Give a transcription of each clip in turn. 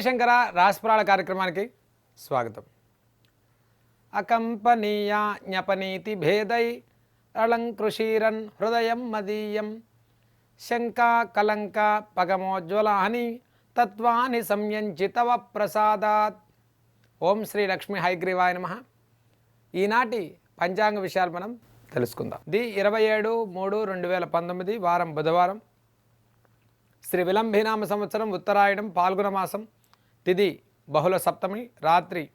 శంకర రాశిపురాణ కార్యక్రమానికి స్వాగతం. అకంపనీయా జ్ఞపనీతి భేదై అలంకృషీరన్ హృదయం మదీయం. శంకా కలంక పగమోజ్వలాని తత్వాని సంయంచి తవ ప్రసాదాత్. ఓం శ్రీ లక్ష్మీ హైగ్రీవాయ నమ. ఈనాటి పంచాంగ విషయాలు మనం తెలుసుకుందాం. ది ఇరవై ఏడు మూడు రెండు వేల పంతొమ్మిది వారం బుధవారం. శ్రీ విలంబినామ సంవత్సరం ఉత్తరాయణం పాల్గొన మాసం. తిది బహుళ సప్తమి రాత్రి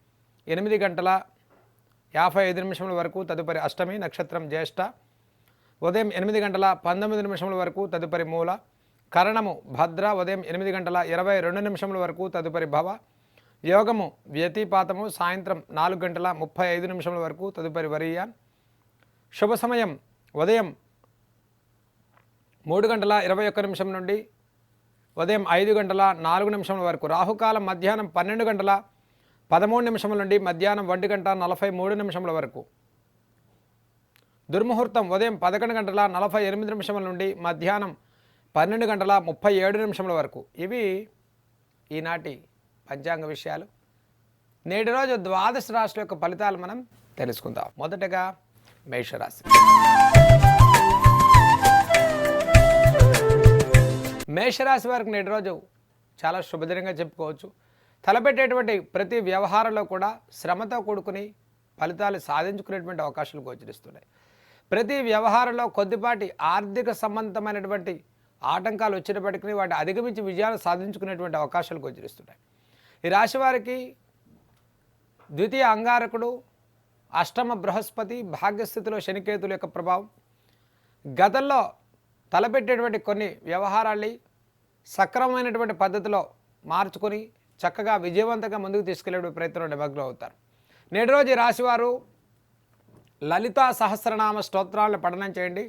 ఎనిమిది గంటల యాభై ఐదు నిమిషముల వరకు తదుపరి అష్టమి నక్షత్రం జ్యేష్ఠ. ఉదయం ఎనిమిది గంటల పంతొమ్మిది నిమిషముల వరకు తదుపరి మూల. కరణము భద్ర. ఉదయం ఎనిమిది గంటల ఇరవై రెండు నిమిషముల వరకు తదుపరి భవ. యోగము వ్యతిపాతము. సాయంత్రం నాలుగు గంటల ముప్పై ఐదు నిమిషముల వరకు తదుపరి వరియా. శుభ సమయం. ఉదయం మూడు గంటల ఇరవై ఒక్క నిమిషం నుండి ఉదయం ఐదు గంటల నాలుగు నిమిషముల వరకు. రాహుకాలం మధ్యాహ్నం పన్నెండు గంటల పదమూడు నిమిషముల నుండి మధ్యాహ్నం ఒంటి గంట నలభై మూడు నిమిషముల వరకు. దుర్ముహూర్తం ఉదయం పదకొండు గంటల నలభై ఎనిమిది నిమిషముల నుండి మధ్యాహ్నం పన్నెండు గంటల ముప్పై ఏడు నిమిషముల వరకు. ఇవి ఈనాటి పంచాంగ విషయాలు. నేటి రోజు ద్వాదశ రాశుల యొక్క ఫలితాలు మనం తెలుసుకుందాం. మొదటగా మేషరాశి. మేషరాశి వారికి నేటి రోజు చాలా శుభదినంగా చెప్పుకోవచ్చు. తలపెట్టేటువంటి ప్రతి వ్యవహారంలో కూడా శ్రమతో కూడుకుని ఫలితాలు సాధించుకునేటువంటి అవకాశాలు గోచరిస్తున్నాయి. ప్రతి వ్యవహారంలో కొద్దిపాటి ఆర్థిక సంబంధమైనటువంటి ఆటంకాలు వచ్చినప్పటికీ వాటి అధిగమించి విజయాలు సాధించుకునేటువంటి అవకాశాలు గోచరిస్తున్నాయి. ఈ రాశి వారికి ద్వితీయ అంగారకుడు అష్టమ బృహస్పతి భాగ్యస్థితిలో శనికేతుల యొక్క ప్రభావం. గతంలో తలపెట్టేటువంటి కొన్ని వ్యవహారాల్ని సక్రమమైనటువంటి పద్ధతిలో మార్చుకొని చక్కగా విజయవంతంగా ముందుకు తీసుకెళ్ళే ప్రయత్నంలో నిమగ్నం అవుతారు. నేటి రోజు రాశివారు లలితా సహస్రనామ స్తోత్రాలను పఠనం చేయండి.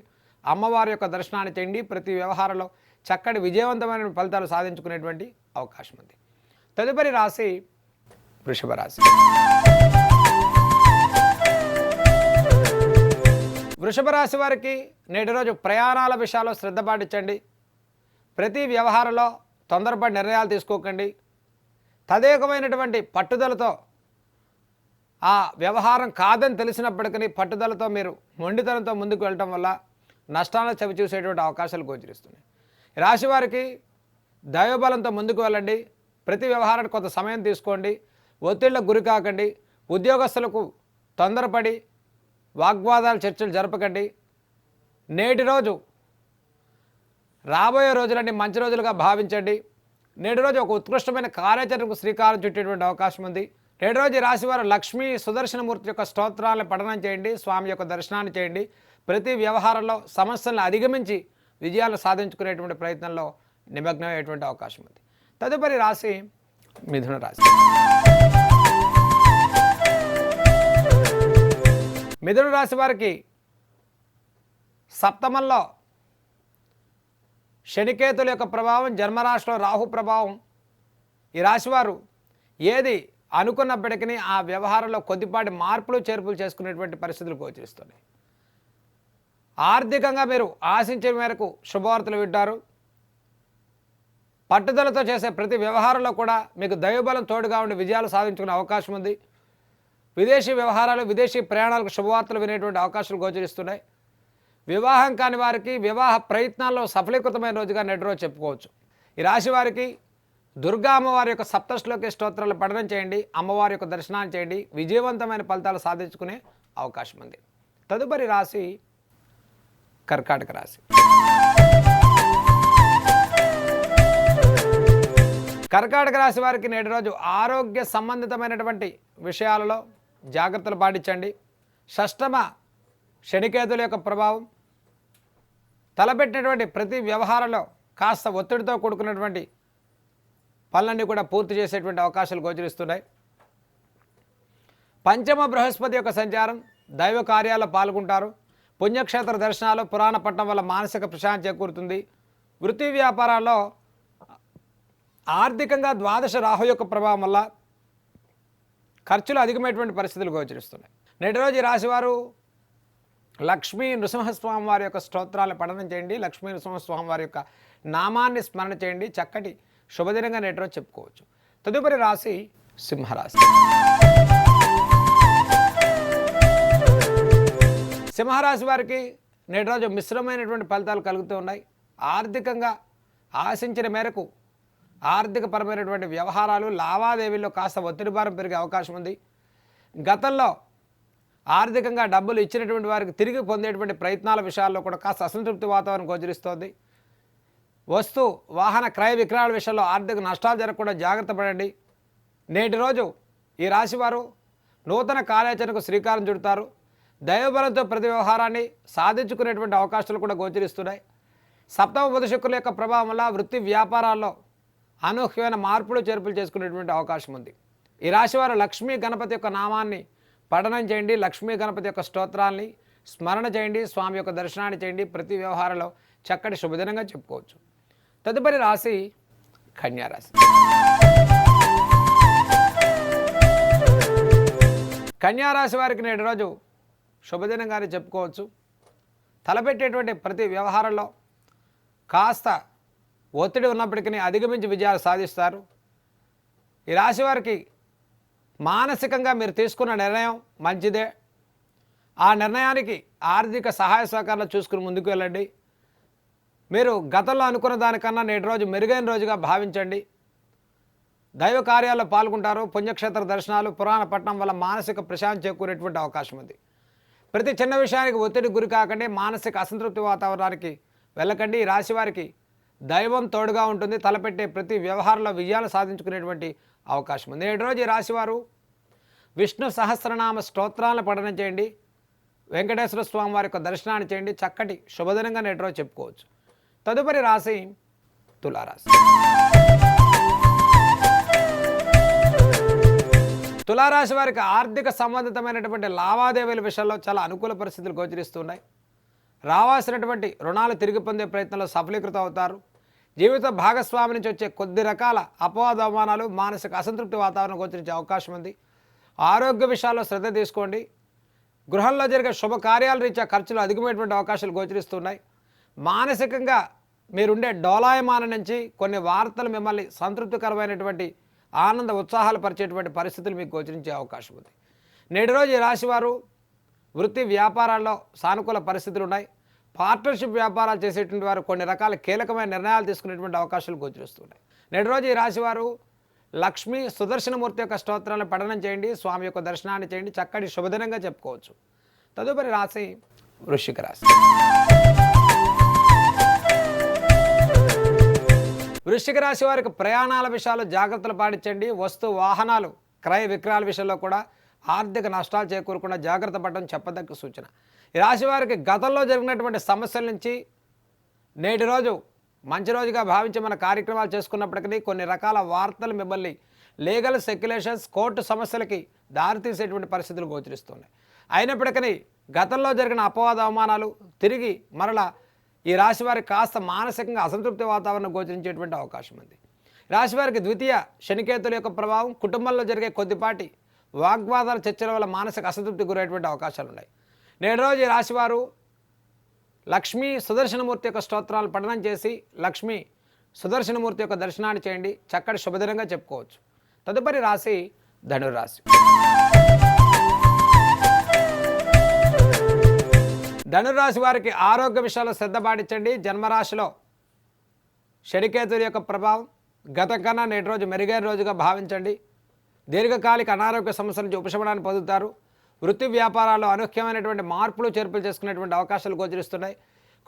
అమ్మవారి యొక్క దర్శనాన్ని చేయండి. ప్రతి వ్యవహారంలో చక్కటి విజయవంతమైన ఫలితాలు సాధించుకునేటువంటి అవకాశం ఉంది. తదుపరి రాశి వృషభ రాశి. వృషభ రాశి వారికి నేటి రోజు ప్రయాణాల విషయాల్లో శ్రద్ధ పాటించండి. ప్రతి వ్యవహారంలో తొందరపడి నిర్ణయాలు తీసుకోకండి. తదేకమైనటువంటి పట్టుదలతో ఆ వ్యవహారం కాదని తెలిసినప్పటికీ పట్టుదలతో మీరు మొండితనంతో ముందుకు వెళ్ళటం వల్ల నష్టాలను చవిచూసేటువంటి అవకాశాలు గోచరిస్తున్నాయి. రాశివారికి దైవబలంతో ముందుకు వెళ్ళండి. ప్రతి వ్యవహారానికి కొంత సమయం తీసుకోండి. ఒత్తిళ్ళకు గురి కాకండి. ఉద్యోగస్తులకు తొందరపడి వాగ్వాదాలు చర్చలు జరపకండి. నేటి రోజు రాబోయే రోజులన్నీ మంచి రోజులుగా భావించండి. నేడు రోజు ఒక ఉత్కృష్టమైన కార్యాచరణకు శ్రీకారం చుట్టేటువంటి అవకాశం ఉంది. నేడు రోజు రాశివారు లక్ష్మీ సుదర్శనమూర్తి యొక్క స్తోత్రాలను పఠనం చేయండి స్వామి యొక్క దర్శనాన్ని చేయండి. ప్రతి వ్యవహారంలో సమస్యలను అధిగమించి విజయాలు సాధించుకునేటువంటి ప్రయత్నంలో నిమగ్నమయ్యేటువంటి అవకాశం ఉంది. తదుపరి రాశి మిథున రాశి. మిథున రాశి వారికి సప్తమంలో శనికేతుల యొక్క ప్రభావం జన్మరాశిలో రాహు ప్రభావం. ఈ రాశివారు ఏది అనుకున్నప్పటికీ ఆ వ్యవహారంలో కొద్దిపాటి మార్పులు చేర్పులు చేసుకునేటువంటి పరిస్థితులు గోచరిస్తున్నాయి. ఆర్థికంగా మీరు ఆశించిన మేరకు శుభవార్తలు వింటారు. పట్టుదలతో చేసే ప్రతి వ్యవహారంలో కూడా మీకు దైవబలం తోడుగా ఉండి విజయాలు సాధించుకునే అవకాశం ఉంది. విదేశీ వ్యవహారాలు విదేశీ ప్రయాణాలకు శుభవార్తలు వినేటువంటి అవకాశాలు గోచరిస్తున్నాయి. వివాహం కాని వారికి వివాహ ప్రయత్నాల్లో సఫలీకృతమైన రోజుగా నేటి రోజు చెప్పుకోవచ్చు. ఈ రాశి వారికి దుర్గా అమ్మవారి యొక్క సప్తశ్లోకి స్తోత్రాలు పఠనం చేయండి అమ్మవారి యొక్క దర్శనాలు చేయండి విజయవంతమైన ఫలితాలు సాధించుకునే అవకాశం ఉంది. తదుపరి రాశి కర్కాటక రాశి. కర్కాటక రాశి వారికి నేటి రోజు ఆరోగ్య సంబంధితమైనటువంటి విషయాలలో జాగ్రత్తలు పాటించండి. షష్టమ శనికేతుల యొక్క ప్రభావం తలపెట్టినటువంటి ప్రతి వ్యవహారంలో కాస్త ఒత్తిడితో కూడుకున్నటువంటి పనులన్నీ కూడా పూర్తి చేసేటువంటి అవకాశాలు గోచరిస్తున్నాయి. పంచమ బృహస్పతి యొక్క సంచారం దైవ కార్యాల్లో పాల్గొంటారు. పుణ్యక్షేత్ర దర్శనాలు పురాణ పట్టణం వల్ల మానసిక ప్రశాంతి చేకూరుతుంది. వృత్తి వ్యాపారాల్లో ఆర్థికంగా ద్వాదశ రాహు యొక్క ప్రభావం వల్ల ఖర్చులు అధికమైనటువంటి పరిస్థితులు గోచరిస్తున్నాయి. నేటి రోజు రాశివారు లక్ష్మీ నృసింహస్వామి వారి యొక్క స్తోత్రాలు పఠనం చేయండి. లక్ష్మీ నృసింహస్వామి వారి యొక్క నామాన్ని స్మరణ చేయండి. చక్కటి శుభదినంగా నేటో చెప్పుకోవచ్చు. తదుపరి రాశి సింహరాశి. సింహరాశి వారికి నేటి రోజు మిశ్రమైనటువంటి ఫలితాలు కలుగుతూ ఉన్నాయి. ఆర్థికంగా ఆశించిన మేరకు ఆర్థికపరమైనటువంటి వ్యవహారాలు లావాదేవీల్లో కాస్త ఒత్తిడి భారం పెరిగే అవకాశం ఉంది. గతంలో ఆర్థికంగా డబ్బులు ఇచ్చినటువంటి వారికి తిరిగి పొందేటువంటి ప్రయత్నాల విషయాల్లో కూడా కాస్త అసంతృప్తి వాతావరణం గోచరిస్తోంది. వస్తు వాహన క్రయ విక్రయాల విషయంలో ఆర్థిక నష్టాలు జరగకుండా జాగ్రత్త పడండి. నేటి రోజు ఈ రాశివారు నూతన కార్యాచరణకు శ్రీకారం చుడతారు. దైవబలంతో ప్రతి వ్యవహారాన్ని సాధించుకునేటువంటి అవకాశాలు కూడా గోచరిస్తున్నాయి. సప్తమ బుధ శుక్రుల యొక్క ప్రభావం వల్ల వృత్తి వ్యాపారాల్లో అనూహ్యమైన మార్పులు చేర్పులు చేసుకునేటువంటి అవకాశం ఉంది. ఈ రాశివారు లక్ష్మీ గణపతి యొక్క నామాన్ని పఠనం చేయండి లక్ష్మీ గణపతి యొక్క స్తోత్రాల్ని స్మరణ చేయండి స్వామి యొక్క దర్శనాన్ని చేయండి ప్రతి వ్యవహారంలో చక్కటి శుభదినంగా చెప్పుకోవచ్చు. తదుపరి రాశి కన్యారాశి కన్యారాశి వారికి నేటి రోజు శుభదినంగానే చెప్పుకోవచ్చు. తలపెట్టేటువంటి ప్రతి వ్యవహారంలో కాస్త ఒత్తిడి ఉన్నప్పటికీ అధిగమించి విజయాలు సాధిస్తారు. ఈ రాశి వారికి మానసికంగా మీరు తీసుకున్న నిర్ణయం మంచిదే. ఆ నిర్ణయానికి ఆర్థిక సహాయ సహకారాలు చూసుకుని ముందుకు వెళ్ళండి. మీరు గతంలో అనుకున్న దానికన్నా నేటి రోజు మెరుగైన రోజుగా భావించండి. దైవ కార్యాల్లో పాల్గొంటారు. పుణ్యక్షేత్ర దర్శనాలు పురాణ పట్టణం వల్ల మానసిక ప్రశాంతి చేకూరేటువంటి అవకాశం ఉంది. ప్రతి చిన్న విషయానికి ఒత్తిడి గురి కాకండి. మానసిక అసంతృప్తి వాతావరణానికి వెళ్ళకండి. ఈ రాశి వారికి దైవం తోడుగా ఉంటుంది. తలపెట్టే ప్రతి వ్యవహారంలో విజయాలు సాధించుకునేటువంటి అవకాశం ఉంది. నేటి రోజు ఈ రాశివారు విష్ణు సహస్రనామ స్తోత్రాలను పఠనం చేయండి. వెంకటేశ్వర స్వామి వారి యొక్క దర్శనాన్ని చేయండి. చక్కటి శుభదినంగా నెట్రో చెప్పుకోవచ్చు. తదుపరి రాశి తులారాశి. తులారాశి వారికి ఆర్థిక సంబంధితమైనటువంటి లావాదేవీల విషయంలో చాలా అనుకూల పరిస్థితులు గోచరిస్తున్నాయి. రావాల్సినటువంటి రుణాలు తిరిగి పొందే ప్రయత్నంలో సఫలీకృతం అవుతారు. జీవిత భాగస్వామి నుంచి వచ్చే కొద్ది రకాల అపవాద అవమానాలు మానసిక అసంతృప్తి వాతావరణం గోచరించే అవకాశం ఉంది. ఆరోగ్య విషయాల్లో శ్రద్ధ తీసుకోండి. గృహంలో జరిగే శుభకార్యాల రీత్యా ఖర్చులు అధికమైనటువంటి అవకాశాలు గోచరిస్తున్నాయి. మానసికంగా మీరుండే డోలాయమాన నుంచి కొన్ని వార్తలు మిమ్మల్ని సంతృప్తికరమైనటువంటి ఆనంద ఉత్సాహాలు పరిచేటువంటి పరిస్థితులు మీకు గోచరించే అవకాశం ఉంది. నేటి రోజు ఈ రాశివారు వృత్తి వ్యాపారాల్లో సానుకూల పరిస్థితులు ఉన్నాయి. పార్ట్నర్షిప్ వ్యాపారాలు చేసేటువంటి వారు కొన్ని రకాల కీలకమైన నిర్ణయాలు తీసుకునేటువంటి అవకాశాలు గోచరిస్తున్నాయి. నేటి రోజు ఈ రాశివారు లక్ష్మి సుదర్శనమూర్తి యొక్క స్తోత్రాలను పఠనం చేయండి స్వామి యొక్క దర్శనాన్ని చేయండి చక్కటి శుభదినంగా చెప్పుకోవచ్చు. తదుపరి రాశి వృశ్చిక రాశి. వృశ్చిక రాశి వారికి ప్రయాణాల విషయాలు జాగ్రత్తలు పాటించండి. వస్తు వాహనాలు క్రయ విక్రయాల విషయంలో కూడా ఆర్థిక నష్టాలు చేకూరకుండా జాగ్రత్త పడడం చెప్పదగ్గ సూచన. ఈ రాశి వారికి గతంలో జరిగినటువంటి సమస్యల నుంచి నేటి రోజు మంచి రోజుగా భావించి మన కార్యక్రమాలు చేసుకున్నప్పటికీ కొన్ని రకాల వార్తలు మిమ్మల్ని లీగల్ సెక్యులేషన్స్ కోర్టు సమస్యలకి దారితీసేటువంటి పరిస్థితులు గోచరిస్తున్నాయి. అయినప్పటికీ గతంలో జరిగిన అపవాద అవమానాలు తిరిగి మరలా ఈ రాశివారికి కాస్త మానసికంగా అసంతృప్తి వాతావరణం గోచరించేటువంటి అవకాశం ఉంది. రాశివారికి ద్వితీయ శనికేతుల యొక్క ప్రభావం కుటుంబంలో జరిగే కొద్దిపాటి వాగ్వాదాల చర్చల వల్ల మానసిక అసంతృప్తి గురయ్యేటువంటి అవకాశాలు ఉన్నాయి. నేడు రోజు ఈ రాశివారు లక్ష్మీ సుదర్శనమూర్తి యొక్క స్తోత్రాలు పఠనం చేసి లక్ష్మి సుదర్శనమూర్తి యొక్క దర్శనాన్ని చేయండి. చక్కటి శుభదినంగా చెప్పుకోవచ్చు. తదుపరి రాశి ధనురాశి ధనురాశి వారికి ఆరోగ్య విషయాల్లో శ్రద్ధ పాటించండి. జన్మరాశిలో షడికేతుల యొక్క ప్రభావం గతం కన్నా నేటి రోజు మెరుగైన రోజుగా భావించండి. దీర్ఘకాలిక అనారోగ్య సమస్యల నుంచి ఉపశమనాన్ని పొందుతారు. వృత్తి వ్యాపారాల్లో అనూహ్యమైనటువంటి మార్పులు చేర్పులు చేసుకునేటువంటి అవకాశాలు గోచరిస్తున్నాయి.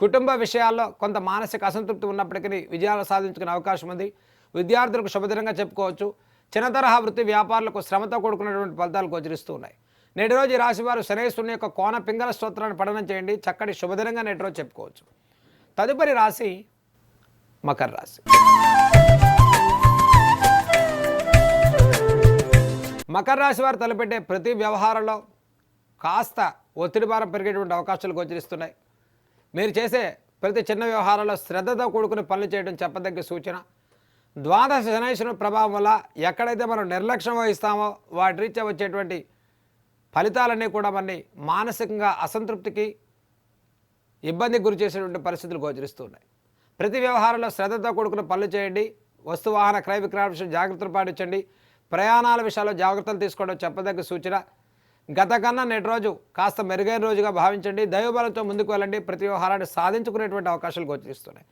కుటుంబ విషయాల్లో కొంత మానసిక అసంతృప్తి ఉన్నప్పటికీ విజయాలు సాధించుకునే అవకాశం ఉంది. విద్యార్థులకు శుభదినంగా చెప్పుకోవచ్చు. చిన్న తరహా వృత్తి వ్యాపారులకు శ్రమతో కూడుకున్నటువంటి ఫలితాలు గోచరిస్తూ ఉన్నాయి. నేటి రోజు రాశివారు శనేశ్వరుని యొక్క కోన పింగళ స్తోత్రాన్ని పఠనం చేయండి. చక్కటి శుభదినంగా నేటి రోజు చెప్పుకోవచ్చు. తదుపరి రాశి మకర రాశి. మకర రాశి వారు తలపెట్టే ప్రతి వ్యవహారంలో కాస్త ఒత్తిడి భారం పెరిగేటువంటి అవకాశాలు గోచరిస్తున్నాయి. మీరు చేసే ప్రతి చిన్న వ్యవహారంలో శ్రద్ధతో కూడుకుని పనులు చేయడం చెప్పదగ్గ సూచన. ద్వాదశ శనేశ్వరుని ప్రభావం వల్ల ఎక్కడైతే మనం నిర్లక్ష్యం వహిస్తామో వాటి రీత్యా వచ్చేటువంటి ఫలితాలన్నీ కూడా మనని మానసికంగా అసంతృప్తికి ఇబ్బందికి గురి చేసేటువంటి పరిస్థితులు గోచరిస్తున్నాయి. ప్రతి వ్యవహారంలో శ్రద్ధతో కూడుకున్న పనులు చేయండి. వస్తు వాహన క్రయ విక్రయాల విషయం జాగ్రత్తలు పాటించండి. ప్రయాణాల విషయాల్లో జాగ్రత్తలు తీసుకోవడం చెప్పదగ్గ సూచన. గత కన్నా నేటి రోజు కాస్త మెరుగైన రోజుగా భావించండి. దైవబలంతో ముందుకు వెళ్ళండి. ప్రతి వ్యవహారాన్ని సాధించుకునేటువంటి అవకాశాలు గోచరిస్తున్నాయి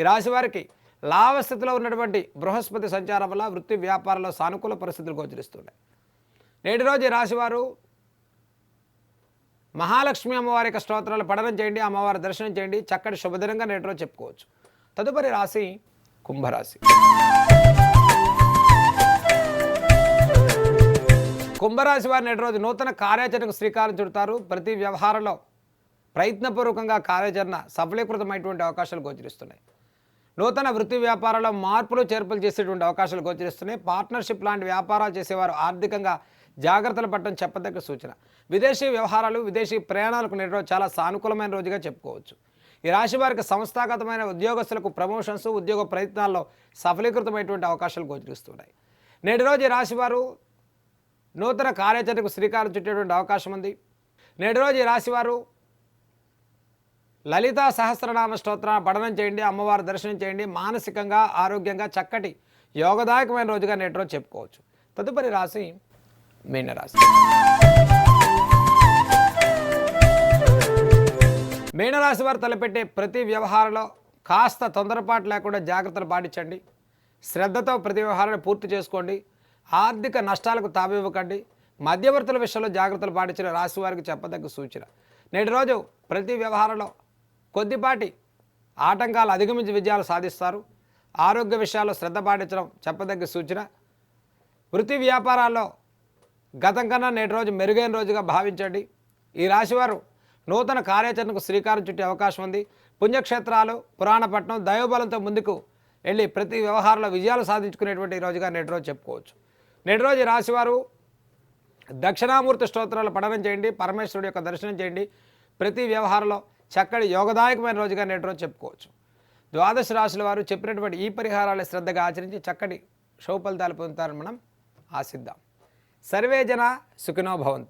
ఈ రాశి వారికి లాభస్థితిలో ఉన్నటువంటి బృహస్పతి సంచారం వల్ల వృత్తి వ్యాపారంలో సానుకూల పరిస్థితులు గోచరిస్తున్నాయి నేటి రోజు ఈ రాశివారు మహాలక్ష్మి అమ్మవారి యొక్క స్తోత్రాలు పఠనం చేయండి అమ్మవారి దర్శనం చేయండి. చక్కటి శుభదినంగా నేటి రోజు చెప్పుకోవచ్చు. తదుపరి రాశి కుంభరాశి. కుంభరాశి వారు నేటి రోజు నూతన కార్యాచరణకు శ్రీకారం చుడతారు? ప్రతి వ్యవహారంలో ప్రయత్నపూర్వకంగా కార్యాచరణ సఫలీకృతమైనటువంటి అవకాశాలు గోచరిస్తున్నాయి. నూతన వృత్తి వ్యాపారాల్లో మార్పులు చేర్పులు చేసేటువంటి అవకాశాలు గోచరిస్తున్నాయి. పార్ట్నర్షిప్ లాంటి వ్యాపారాలు చేసేవారు ఆర్థికంగా జాగ్రత్తలు పట్టడం చెప్పదగ్గ సూచన. విదేశీ వ్యవహారాలు విదేశీ ప్రయాణాలకు నేటి రోజు చాలా సానుకూలమైన రోజుగా చెప్పుకోవచ్చు. ఈ రాశి వారికి సంస్థాగతమైన ఉద్యోగస్తులకు ప్రమోషన్స్ ఉద్యోగ ప్రయత్నాల్లో సఫలీకృతమైనటువంటి అవకాశాలు గోచరిస్తున్నాయి. నేటి రోజు ఈ రాశివారు నూతన కార్యాచరణకు శ్రీకారం చుట్టేటువంటి అవకాశం ఉంది. నేటి రోజు ఈ రాశివారు లలితా సహస్రనామ స్తోత్రాన్ని పఠనం చేయండి అమ్మవారి దర్శనం చేయండి మానసికంగా ఆరోగ్యంగా చక్కటి యోగదాయకమైన రోజుగా నేటి రోజు చెప్పుకోవచ్చు. తదుపరి రాశి మీనరాశి మీనరాశి వారు తలపెట్టే ప్రతి వ్యవహారంలో కాస్త తొందరపాటు లేకుండా జాగ్రత్తలు పాటించండి. శ్రద్ధతో ప్రతి వ్యవహారాన్ని పూర్తి చేసుకోండి. ఆర్థిక నష్టాలకు తావివ్వకండి మధ్యవర్తుల విషయంలో జాగ్రత్తలు పాటించిన రాశి వారికి చెప్పదగ్గ సూచన. నేటి రోజు ప్రతి వ్యవహారంలో కొద్దిపాటి ఆటంకాలు అధిగమించి విజయాలు సాధిస్తారు. ఆరోగ్య విషయాల్లో శ్రద్ధ పాటించడం చెప్పదగ్గ సూచన. వృత్తి వ్యాపారాల్లో గతం కన్నా నేటి రోజు మెరుగైన రోజుగా భావించండి. ఈ రాశివారు నూతన కార్యాచరణకు శ్రీకారం చుట్టే అవకాశం ఉంది. పుణ్యక్షేత్రాలు పురాణపట్నం దైవబలంతో ముందుకు వెళ్ళి ప్రతి వ్యవహారంలో విజయాలు సాధించుకునేటువంటి ఈ రోజుగా నేటి రోజు చెప్పుకోవచ్చు. నేటి రోజు రాశివారు దక్షిణామూర్తి స్తోత్రాలు పఠనం చేయండి పరమేశ్వరుడు యొక్క దర్శనం చేయండి. ప్రతి వ్యవహారంలో చక్కటి యోగదాయకమైన రోజుగా నేటి రోజు చెప్పుకోవచ్చు. ద్వాదశ రాశుల వారు చెప్పినటువంటి ఈ పరిహారాలు శ్రద్ధగా ఆచరించి చక్కటి శుభ ఫలితాలు పొందుతారని మనం ఆశిద్దాం. సర్వే జన సుఖినో భవంతు.